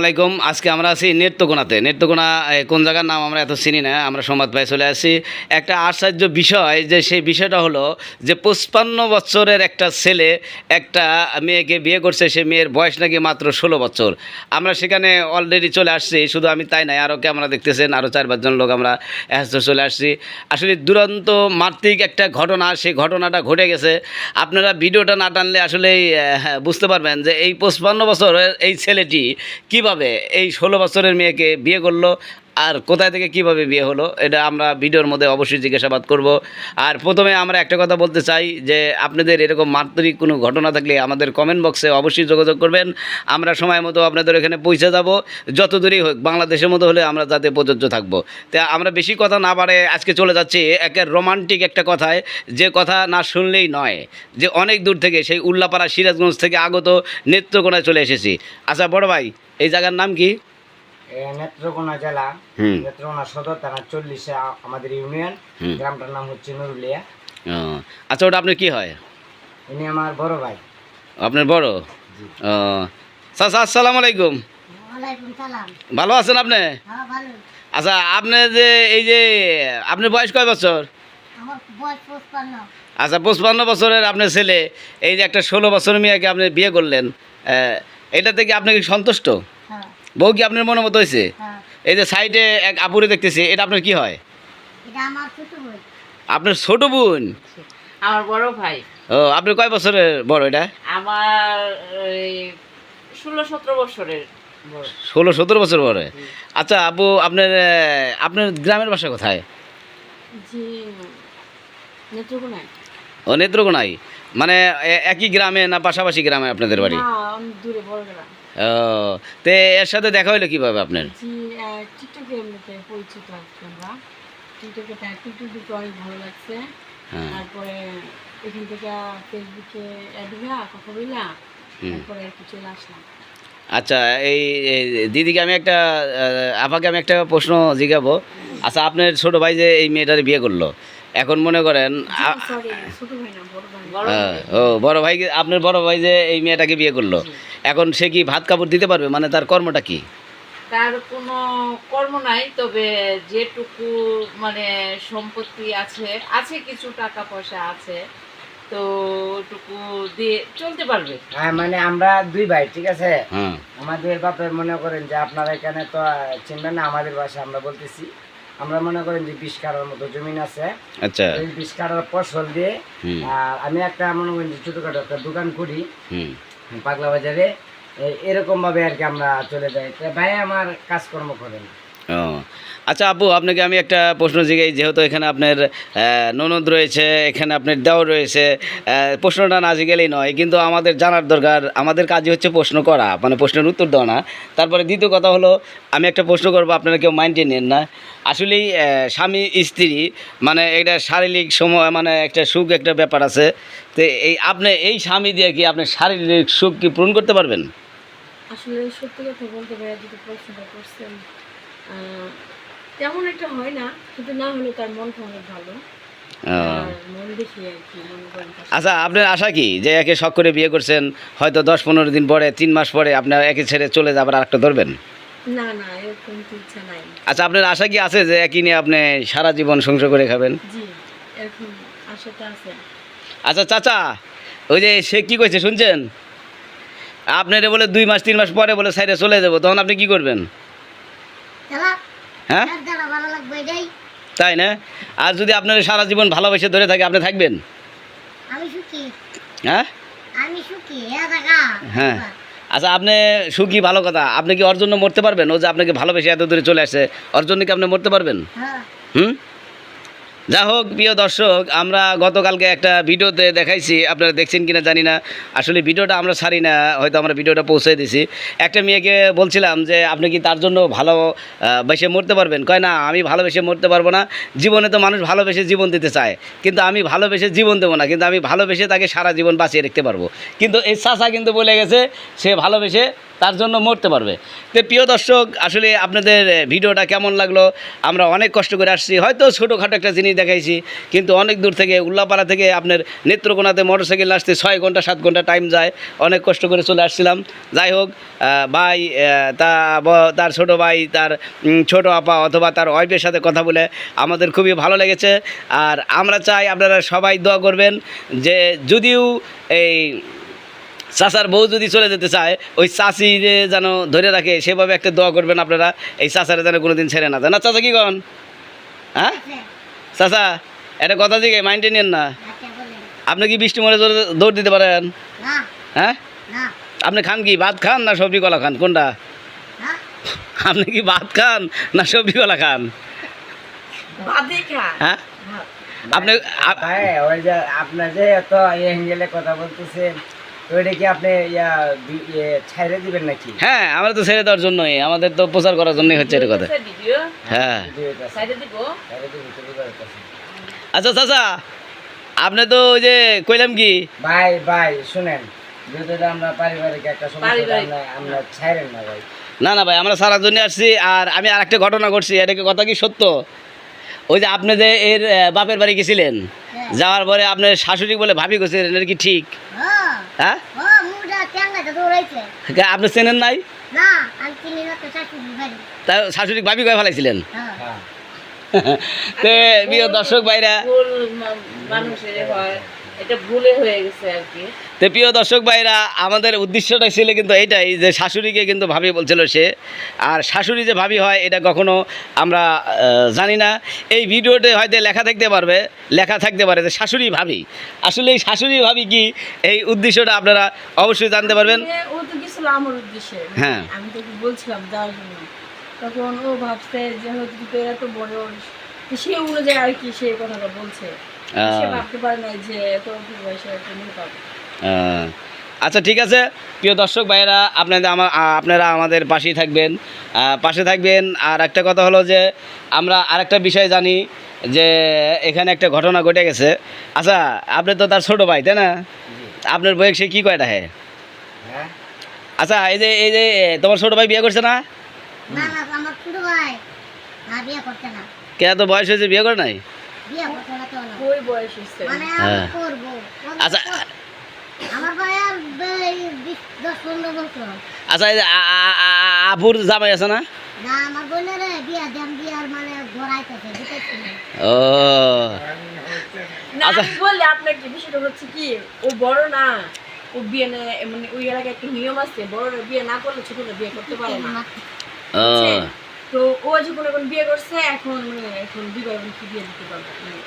আলাইকুম। আজকে আমরা আছি নেত্রকোনাতে। নেত্রকোনা কোন জায়গার নাম আমরা এত চিনি না, আমরা সংবাদ পাই চলে আসছি। একটা আশ্চর্য বিষয় যে সেই বিষয়টা হলো যে পঁচপান্ন বছরের একটা ছেলে, একটা মেয়েকে বিয়ে করছে, সে মেয়ের বয়স নাকি মাত্র ষোলো বছর। আমরা সেখানে অলরেডি চলে আসছি, শুধু আমি তাই নাই আরও কে আমরা দেখতেছেন আরও চার পাঁচজন লোক আমরা একসাথে চলে আসছি। আসলে দুরন্ত মার্তিক একটা ঘটনা, সেই ঘটনাটা ঘটে গেছে। আপনারা ভিডিওটা না টানলে আসলেই বুঝতে পারবেন যে এই পঁচপান্ন বছরের এই ছেলেটি কীভাবে এই ষোলো বছরের মেয়েকে বিয়ে করল? আর কোথায় থেকে কীভাবে বিয়ে হলো, এটা আমরা ভিডিওর মধ্যে অবশ্যই জিজ্ঞাসাবাদ করব। আর প্রথমে আমরা একটা কথা বলতে চাই যে, আপনাদের এরকম মাত্রিক কোনো ঘটনা থাকলে আমাদের কমেন্ট বক্সে অবশ্যই যোগাযোগ করবেন। আমরা সময় মতো আপনাদের এখানে পৌঁছে যাব। যত দূরেই হোক, বাংলাদেশের মতো হলে আমরা যাতে প্রযোজ্য থাকব। তা আমরা বেশি কথা না পারে আজকে চলে যাচ্ছি একের রোমান্টিক একটা কথায়, যে কথা না শুনলেই নয়। যে অনেক দূর থেকে সেই উল্লাপাড়া সিরাজগঞ্জ থেকে আগত নেত্রকোনায় চলে এসেছি। আচ্ছা বড় ভাই, এই জায়গার নাম কি? নেত্রকোনা জেলা নেত্রকোনা সদর থানা চল্লিশে আমাদের ইউনিয়ন। গ্রামটার নাম হচ্ছে নুরুলিয়া। আচ্ছা ওটা আপনার কি হয়? ইনি আমার বড় ভাই। আপনার বড়? জি। ও চাচা আসসালামু আলাইকুম। ভালো আছেন আপনি? হ্যাঁ আচ্ছা আপনি যে এই যে আপনার বয়স কয় বছর? আমার বয়স পঁচপান্ন। আচ্ছা পঁচপান্ন বছরের আপনার ছেলে এই যে একটা ষোলো বছর মেয়েকে আপনি বিয়ে করলেন আহ, এটা থেকে আপনি কি সন্তুষ্ট? হ্যাঁ বউ কি আপনার মনে মতো হয়েছে? হ্যাঁ। এই যে সাইডে এক আপুরে দেখতেছি এটা আপনার কি হয়? আপনার ছোট বোন? আমার বড় ভাই। ও আপনি কয় বছরের বড় এটা? আমার ষোলো সতেরো বছরের ষোলো সতেরো বছর বড়। আচ্ছা আপু আপনার আপনার গ্রামের বাসা কোথায়? নেত্রকোনায়। ও নেত্রকোনাই মানে একই গ্রামে না পাশাপাশি গ্রামে আপনাদের বাড়ি? দূরে বড় গেলাম ও তে এর সাথে দেখা হলো কীভাবে আপনার? টিকটকে এমনিতে পরিচিত আছি আমরা টিকটকে তার টিকটক অনেক ভালো লাগছে। হ্যাঁ। তারপরে এখান থেকে ফেসবুকে অ্যাড হইলা কথা বললা তারপরে আর কি চলে আসলাম। আচ্ছা এই দিদিকে আমি একটা আপাকে আমি একটা প্রশ্ন জিজ্ঞাবো আচ্ছা আপনার ছোট ভাই যে এই মেয়েটার বিয়ে করল এখন মনে করেন ও বড় ভাই আপনার বড় ভাই যে এই মেয়েটাকে বিয়ে করল এখন সে কি ভাত কাপড় দিতে পারবে? মানে তার কর্মটা কি? তার কোনো কর্ম নাই তবে যেটুকু মানে সম্পত্তি আছে আছে কিছু টাকা পয়সা আছে তো ওটুকু দিয়ে চলতে পারবে। হ্যাঁ মানে আমরা দুই ভাই ঠিক আছে? হ্যাঁ। আমাদের বাপে মনে করেন যে আপনারা এখানে তো চিনবেন না আমাদের বাসা আমরা বলতেছি। আমরা মনে করেন যে বিশ কাঠার মতো জমিন আছে। আচ্ছা। এই বিশ কাঠার ফসল দিয়ে আর আমি একটা মনে করেন যে ছোটখাটো একটা দোকান করি। হুম। পাগলা বাজারে। এরকম ভাবে আর কি আমরা চলে যাই। ভাই আমার কাজকর্ম করেন। আচ্ছা আপু আপনাকে আমি একটা প্রশ্ন জিগাই, যেহেতু এখানে আপনার ননদ রয়েছে, এখানে আপনার দেওর রয়েছে প্রশ্নটা না জিগেলেই নয়, কিন্তু আমাদের জানার দরকার, আমাদের কাজই হচ্ছে প্রশ্ন করা মানে প্রশ্নের উত্তর দেওয়া না। তারপরে দ্বিতীয় কথা হলো, আমি একটা প্রশ্ন করব, আপনারা কেউ মাইন্ডে নেন না। আসলেই স্বামী, স্ত্রী মানে এটা শারীরিক সময় মানে একটা সুখ একটা ব্যাপার আছে। তো এই আপনি, এই স্বামী দিয়ে কি আপনি শারীরিক সুখ কি পূরণ করতে পারবেন? আসলে সত্যি কথা বলতে যদি প্রশ্নটা করছেন তেমন একটা হয় না কিন্তু না হলেও তার মনটা অনেক ভালো। আচ্ছা আপনার আশা কি যে একে শখ করে বিয়ে করছেন হয়তো দশ পনেরো দিন পরে তিন মাস পরে আপনার একে ছেড়ে চলে যাবার আরেকটা ধরবেন? না না এরকম ইচ্ছা নাই। আচ্ছা আপনার আশা কি আছে যে একই নিয়ে আপনি সারা জীবন সংসার করে খাবেন? জি এরকম আশাটা আছে। আচ্ছা চাচা ওই যে সে কি কইছে শুনছেন? আপনার বলে দুই মাস তিন মাস পরে বলে সাইডে চলে যাব তখন আপনি কি করবেন? হ্যাঁ? তাই না? আর যদি আপনার সারা জীবন ভালোবেসে ধরে থাকে আপনি থাকবেন? হ্যাঁ? হ্যাঁ। আচ্ছা আপনি সুখী ভালো কথা। আপনি কি অর্জন্য জন্য মরতে পারবেন? ও যে আপনাকে ভালোবেসে এত দূরে চলে আসে ওর জন্য কি আপনি মরতে পারবেন? হ্যাঁ। হুম? যা হোক, প্রিয় দর্শক, আমরা গতকালকে একটা ভিডিওতে দেখাইছি, আপনারা দেখছেন কিনা জানি না। আসলে ভিডিওটা আমরা ছাড়ি না, হয়তো আমরা ভিডিওটা পৌঁছে দিছি। একটা মেয়েকে বলছিলাম যে, আপনি কি তার জন্য ভালো বেসে মরতে পারবেন? কয়, না, আমি ভালোবেসে মরতে পারব না। জীবনে তো মানুষ ভালোবেসে জীবন দিতে চায়। কিন্তু আমি ভালোবেসে জীবন দেবো না। কিন্তু আমি ভালোবেসে তাকে সারা জীবন বাঁচিয়ে রাখতে পারব। কিন্তু এই চাষা কিন্তু বলে গেছে, সে ভালোবেসে তার জন্য মরতে পারবে। তো প্রিয় দর্শক, আসলে আপনাদের ভিডিওটা কেমন লাগল? আমরা অনেক কষ্ট করে আসছি। হয়তো ছোটোখাটো একটা জিনিস দেখাইছি, কিন্তু অনেক দূর থেকে, উল্লাপাড়া থেকে আপনার নেত্রকোনাতে মোটরসাইকেল আসতে ছয় ঘণ্টা, সাত ঘণ্টা টাইম যায়। অনেক কষ্ট করে চলে আসছিলাম। যাই হোক ভাই তা তার ছোট ভাই, তার ছোট আপা অথবা তার ওয়াইফের সাথে কথা বলে আমাদের খুবই ভালো লেগেছে। আর আমরা চাই আপনারা সবাই দোয়া করবেন যে যদিও এই চাচার বউ যদি চলে যেতে চায় ওই চাষি যে যেন ধরে রাখে সেভাবে একটা দোয়া করবেন আপনারা এই চাচারে যেন কোনো দিন ছেড়ে না দেয় না চাচা কি কন? হ্যাঁ? চাচা একটা কথা দিকে মাইন্ডে নেন না। আপনি কি বৃষ্টি মরে জোরে দৌড় দিতে পারেন? হ্যাঁ? আপনি খান কি ভাত খান না সবজি কলা খান? কোনটা? আপনি কি ভাত খান না সবজি কলা খান? হ্যাঁ? আপনি আপনার যে এত কথা বলতেছেন কি আপনি ইয়া বি- ছাইরে দিবেন নাকি? হ্যাঁ আমরা তো ছেড়ে দেওয়ার জন্যই আমাদের তো প্রচার করার জন্যই হচ্ছে এটা কথা। হ্যাঁ। বুঝতে পারতেছি। আচ্ছা চাচা আপনি তো ওই যে কইলাম কি? ভাই ভাই শুনেন যেহেতু আমরা পারিবারিক একটা সমস্যা আমরা আমরা ছাইরেন না ভাই। না না ভাই আমরা সারার জন্য আসছি আর আমি আর একটা ঘটনা ঘটছি এটা কি কথা কি সত্য? ওই যে আপনি যে এর বাপের বাড়ি গেছিলেন যাওয়ার পরে আপনার শাশুড়ি বলে ভাবি গেছিলেন এটা কি ঠিক? ও হ্যাঁ? দৌড়াইছে। আপনি চেনেন নাই? না আমি চিনি না তো শাশুড়ি ভাবি কয়ে ফেলাইছিলেন? হ্যাঁ। হ্যাঁ তে দর্শক ভাইরা ভুল মা- মানুষের এটা ভুলে হয়ে গেছে আর কি। তো প্রিয় দর্শক ভাইরা আমাদের উদ্দেশ্যটা ছিল কিন্তু এটাই যে শাশুড়িকে কিন্তু ভাবি বলছিল সে। আর শাশুড়ি যে ভাবি হয় এটা কখনো আমরা জানি না। এই ভিডিওতে হয়তো লেখা থাকতে পারবে লেখা থাকতে পারে যে শাশুড়ি ভাবি। আসলে এই শাশুড়ি ভাবি কি? এই উদ্দেশ্যটা আপনারা অবশ্যই জানতে পারবেন। ও তো গেছিল আমার উদ্দেশ্যে। হ্যাঁ। আমি বলছিলাম যাওয়ার জন্য। তখন ও ভাবছে যে হয়তো তুই এত বড় সে অনুযায়ী আর কি সে কথাটা বলছে। আচ্ছা ঠিক আছে। প্রিয় দর্শক ভাইয়েরা আপনাদের আমার আপনারা আমাদের পাশেই থাকবেন। পাশে থাকবেন। আর একটা কথা হলো যে আমরা আরেকটা বিষয় জানি যে এখানে একটা ঘটনা ঘটে গেছে। আচ্ছা আপনি তো তার ছোট ভাই তাই না? আপনার বয়স সে কী কয়টা হ্যাঁ হ্যাঁ? আচ্ছা এই যে এই যে তোমার ছোট ভাই বিয়ে করছে না? না না আমার ছোট ভাই না বিয়ে করতে না। কে তো বয়স হয়েছে বিয়ে করে নাই? ওই বয়স হচ্ছে মানে হ্যাঁ। করব আচ্ছা। আমার ভাই আর বছর আচ্ছা জামাই আছে না? না আমার বোনের বিয়া দেন বিয়ার মানে ধরাইতেছে ও। না আচ্ছা। আমি বললে আপনার কি বিষয়টা হচ্ছে কি ও বড় না ও বিয়ে মানে ওই এলাকায় একটা নিয়ম আছে বড়রা বিয়ে না করলে ছোটরা বিয়ে করতে পারে না। ও।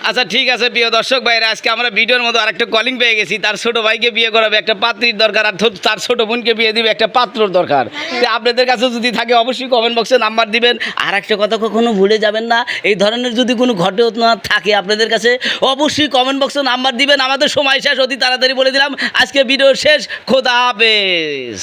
আচ্ছা ঠিক আছে, প্রিয় দর্শক ভাইরা আজকে আমরা ভিডিওর মতো আরেকটা কলিং পেয়ে গেছি। তার ছোট ভাইকে বিয়ে করাবে, একটা পাত্রীর দরকার, আর তার ছোট বোনকে বিয়ে দিবে একটা পাত্রর দরকার। আপনাদের কাছে যদি থাকে, অবশ্যই কমেন্ট বক্সে নাম্বার দিবেন। আর একটা কথা কখনো ভুলে যাবেন না, এই ধরনের যদি কোনো ঘটনা থাকে আপনাদের কাছে, অবশ্যই কমেন্ট বক্সে নাম্বার দিবেন। আমাদের সময় শেষ, অতি তাড়াতাড়ি বলে দিলাম। আজকে ভিডিও শেষ, খোদা হাফেজ।